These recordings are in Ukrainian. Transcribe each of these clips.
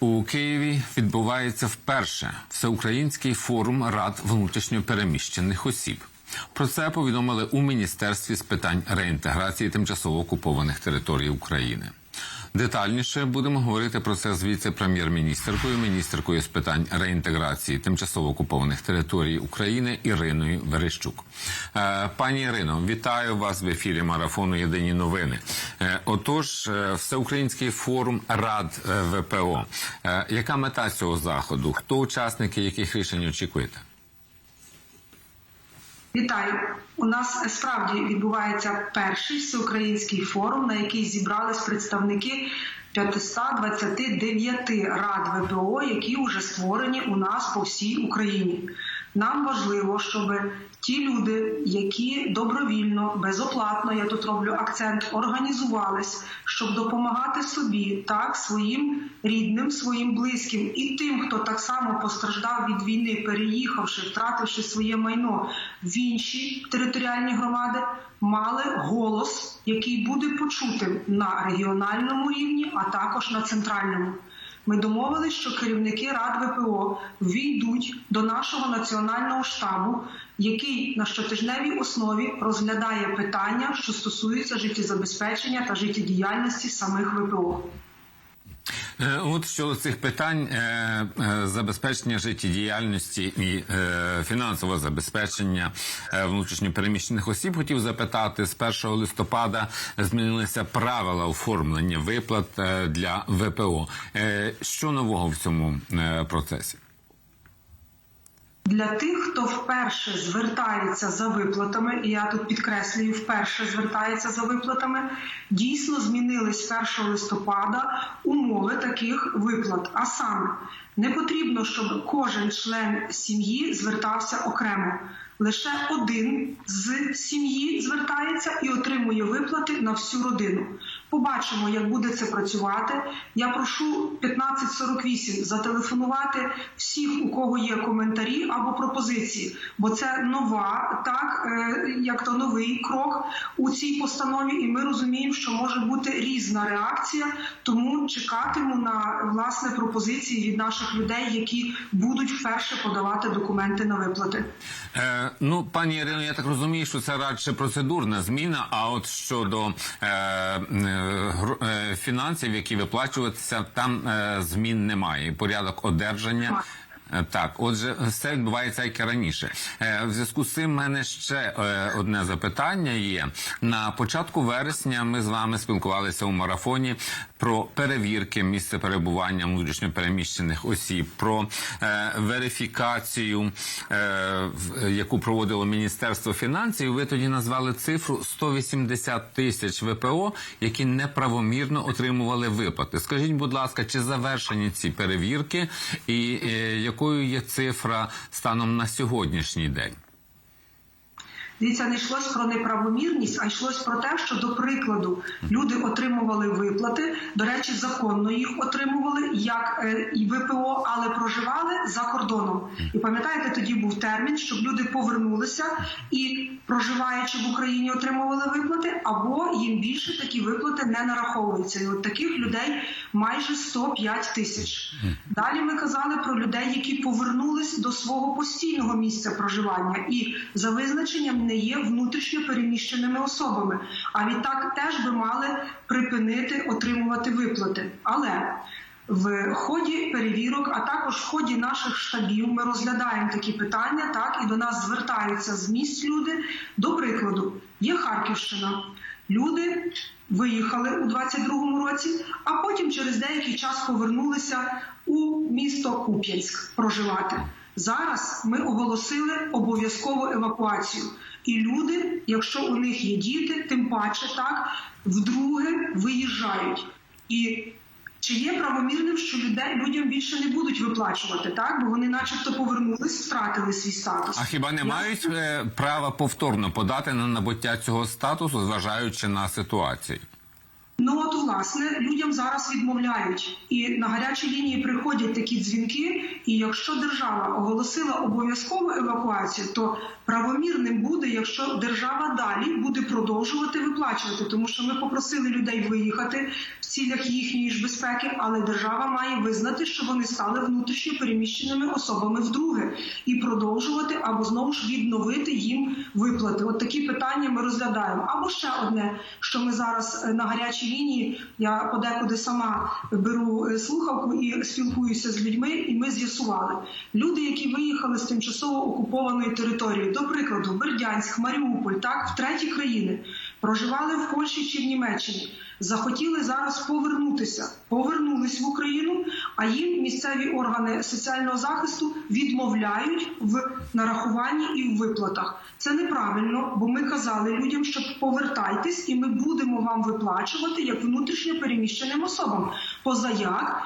У Києві відбувається вперше всеукраїнський форум рад внутрішньопереміщених осіб. Про це повідомили у міністерстві з питань реінтеграції тимчасово окупованих територій України. Детальніше будемо говорити про це з віце-прем'єр-міністеркою, міністеркою з питань реінтеграції тимчасово окупованих територій України Іриною Верещук. Е, Пані Ірино, вітаю вас в ефірі марафону Єдині новини. Е, Отож, е, всеукраїнський форум Рад ВПО. Яка мета цього заходу? Хто учасники, яких рішень очікуєте? Вітаю! У нас справді відбувається перший всеукраїнський форум, на який зібрались представники 529 рад ВПО, які вже створені у нас по всій Україні. Нам важливо, щоб ті люди, які добровільно, безоплатно, я тут роблю акцент, організувались, щоб допомагати собі, так своїм рідним, своїм близьким і тим, хто так само постраждав від війни, переїхавши, втративши своє майно в інші територіальні громади, мали голос, який буде почутим на регіональному рівні, а також на центральному. Ми домовились, що керівники рад ВПО війдуть до нашого національного штабу, який на щотижневій основі розглядає питання, що стосуються життєзабезпечення та життєдіяльності самих ВПО. Е, От щодо цих питань е, е, забезпечення життєдіяльності і фінансового забезпечення внутрішньопереміщених осіб, хотів запитати з 1 листопада змінилися правила оформлення виплат для ВПО. Що нового в цьому процесі? Для тих, хто вперше звертається за виплатами, і я тут підкреслюю, вперше звертається за виплатами, дійсно змінились 1 листопада умови таких виплат. А саме не потрібно, щоб кожен член сім'ї звертався окремо. Лише один з сім'ї звертається і отримує виплати на всю родину. Побачимо, як буде це працювати. Я прошу 1548 зателефонувати всіх, у кого є коментарі або пропозиції, бо це нова, так е, як то новий крок у цій постанові, і ми розуміємо, що може бути різна реакція. Тому чекатиму на власне пропозиції від наших людей, які будуть вперше подавати документи на виплати. Е, ну, пані Ірино, я так розумію, що це радше процедурна зміна. А от щодо е, фінансів, які виплачуються, там е, змін немає. Порядок одержання. Е, Так, отже, все відбувається як і раніше. Е, В зв'язку з цим в мене ще е, одне запитання є. На початку вересня ми з вами спілкувалися у марафоні про перевірки місця перебування внутрішньопереміщених осіб, про е, верифікацію, е, яку проводило Міністерство фінансів. Ви тоді назвали цифру 180 тисяч ВПО, які неправомірно отримували виплати. Скажіть, будь ласка, чи завершені ці перевірки, і е, якою є цифра станом на сьогоднішній день? Дивіться, не йшлось про неправомірність, а йшлось про те, що до прикладу люди отримували виплати. До речі, законно їх отримували як е, і ВПО, але проживали за кордоном. І пам'ятаєте, тоді був термін, щоб люди повернулися і проживаючи в Україні, отримували виплати, або їм більше такі виплати не нараховуються. І от таких людей майже 105 тисяч. Далі ми казали про людей, які повернулись до свого постійного місця проживання, і за визначенням не є внутрішньо переміщеними особами. А відтак теж би мали припинити отримувати виплати. Але в ході перевірок, а також в ході наших штабів, ми розглядаємо такі питання, так і до нас звертаються з місць люди. До прикладу, є Харківщина. Люди виїхали у 22-му році, а потім через деякий час повернулися у місто Куп'янськ проживати. Зараз ми оголосили обов'язкову евакуацію. І люди, якщо у них є діти, тим паче так вдруге виїжджають. І чи є правомірним, що людей людям більше не будуть виплачувати, так бо вони, начебто, повернулись, втратили свій статус. А хіба не Я- мають е, права повторно подати на набуття цього статусу, зважаючи на ситуацію? Власне людям зараз відмовляють, і на гарячі лінії приходять такі дзвінки. І якщо держава оголосила обов'язкову евакуацію, то правомірним буде, якщо держава далі буде продовжувати виплачувати, тому що ми попросили людей виїхати в цілях їхньої ж безпеки, але держава має визнати, що вони стали внутрішньо переміщеними особами вдруге, і продовжувати або знову ж відновити їм виплати. От такі питання ми розглядаємо. Або ще одне, що ми зараз е, на гарячій лінії. Я подекуди сама беру е, слухавку і спілкуюся з людьми, і ми з'ясували люди, які виїхали з тимчасово окупованої території, до прикладу, Бердянськ, Маріуполь, так в треті країни, проживали в Польщі чи в Німеччині. Захотіли зараз повернутися, Україну, а їм місцеві органи соціального захисту відмовляють в нарахуванні і в виплатах. Це неправильно, бо ми казали людям, що повертайтесь, і ми будемо вам виплачувати як внутрішньо переміщеним особам. Поза як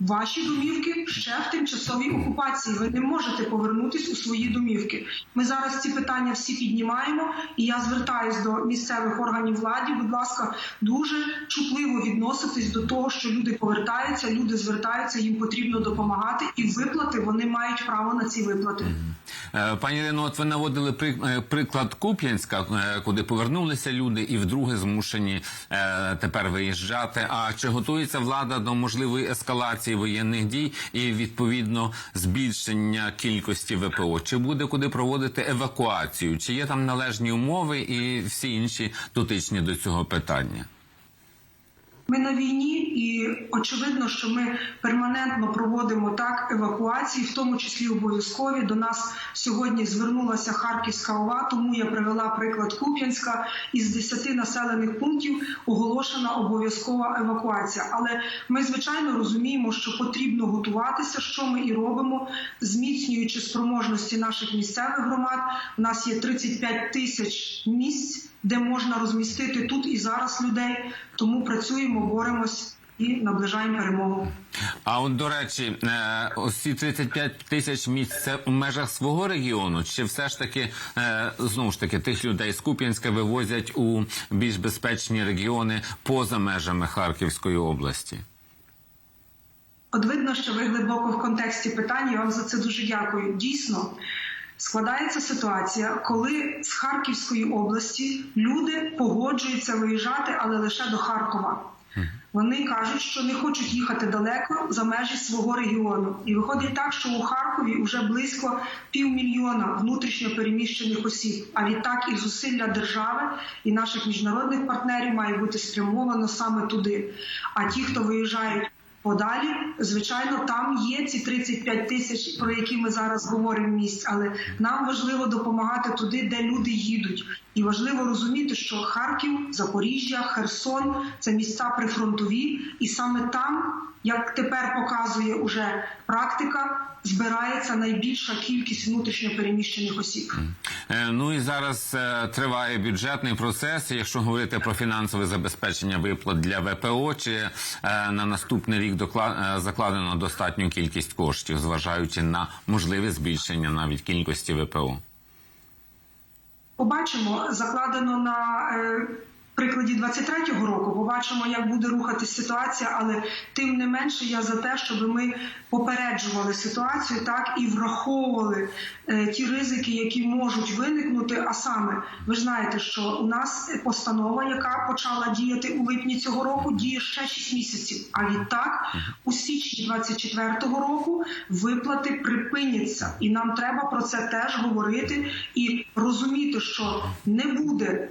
Ваші домівки ще в тимчасовій окупації. Ви не можете повернутись у свої домівки. Ми зараз ці питання всі піднімаємо, і я звертаюсь до місцевих органів влади. Будь ласка, дуже чутливо відноситись до того, що люди повертаються, люди звертаються, їм потрібно допомагати, і виплати вони мають право на ці виплати. Е, Пані Ірино, от ви наводили е, приклад Куп'янська, е, куди повернулися люди і вдруге змушені тепер виїжджати. А чи готується влада до можливої ескалації воєнних дій і відповідно збільшення кількості ВПО? Чи буде куди проводити евакуацію? Чи є там належні умови і всі інші дотичні до цього питання? Ми на війні, і очевидно, що ми перманентно проводимо так евакуації, в тому числі обов'язкові. До нас сьогодні звернулася Харківська ОВА, тому я привела приклад Куп'янська. Із 10 населених пунктів оголошена обов'язкова евакуація. Але ми звичайно розуміємо, що потрібно готуватися, що ми і робимо, зміцнюючи спроможності наших місцевих громад. У нас є 35 тисяч місць де можна розмістити тут і зараз людей. Тому працюємо, боремось і наближаємо перемогу. А от до речі, ось ці 35 тисяч місць це у межах свого регіону, чи все ж таки е, знову ж таки тих людей з Куп'янська вивозять у більш безпечні регіони поза межами Харківської області? От видно, що ви глибоко в контексті питань. Я вам за це дуже дякую. Дійсно. Складається ситуація, коли з Харківської області люди погоджуються виїжджати, але лише до Харкова. Вони кажуть, що не хочуть їхати далеко за межі свого регіону, і виходить так, що у Харкові вже близько півмільйона внутрішньо переміщених осіб. А відтак і зусилля держави і наших міжнародних партнерів має бути спрямовано саме туди. А ті, хто виїжджають Подалі, звичайно, там є ці 35 тисяч, про які ми зараз говоримо місць, але нам важливо допомагати туди, де люди їдуть. І важливо розуміти, що Харків, Запоріжжя, Херсон це місця прифронтові, і саме там, як тепер показує уже практика, збирається найбільша кількість внутрішньо переміщених осіб. Е, Ну і зараз е, триває бюджетний процес. Якщо говорити про фінансове забезпечення виплат для ВПО, чи е, на наступний рік закладено достатню кількість коштів, зважаючи на можливе збільшення навіть кількості ВПО? Побачимо, закладено на прикладі 23-го року. Побачимо, як буде рухатись ситуація, але тим не менше я за те, щоб ми попереджували ситуацію так і враховували е, ті ризики, які можуть виникнути. А саме, ви ж знаєте, що у нас постанова, яка почала діяти у липні цього року, діє ще 6 місяців. А відтак, у січні 24-го року виплати припиняться, і нам треба про це теж говорити і розуміти, що не буде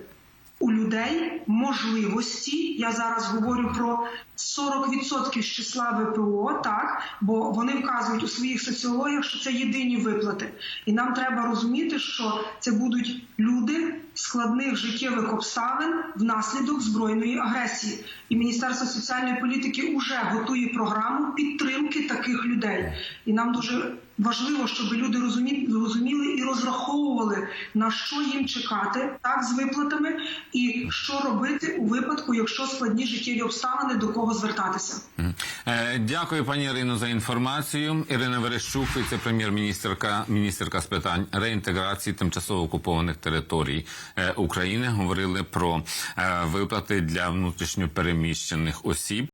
у людей можливості. Я зараз говорю про 40% з числа ВПО, так бо вони вказують у своїх соціологіях, що це єдині виплати, і нам треба розуміти, що це будуть люди складних життєвих обставин внаслідок збройної агресії. І Міністерство соціальної політики вже готує програму підтримки таких людей. І нам дуже важливо, щоб люди розуміли і розраховували на що їм чекати, так з виплатами, і що робити у випадку, якщо складні життєві обставини, до кого звертатися. Е, Дякую, пані Ірино, за інформацію. Ірина Верещук, віце-прем'єр-міністерка міністерка з питань реінтеграції тимчасово окупованих територій е, України, говорили про е, виплати для внутрішньо переміщених осіб.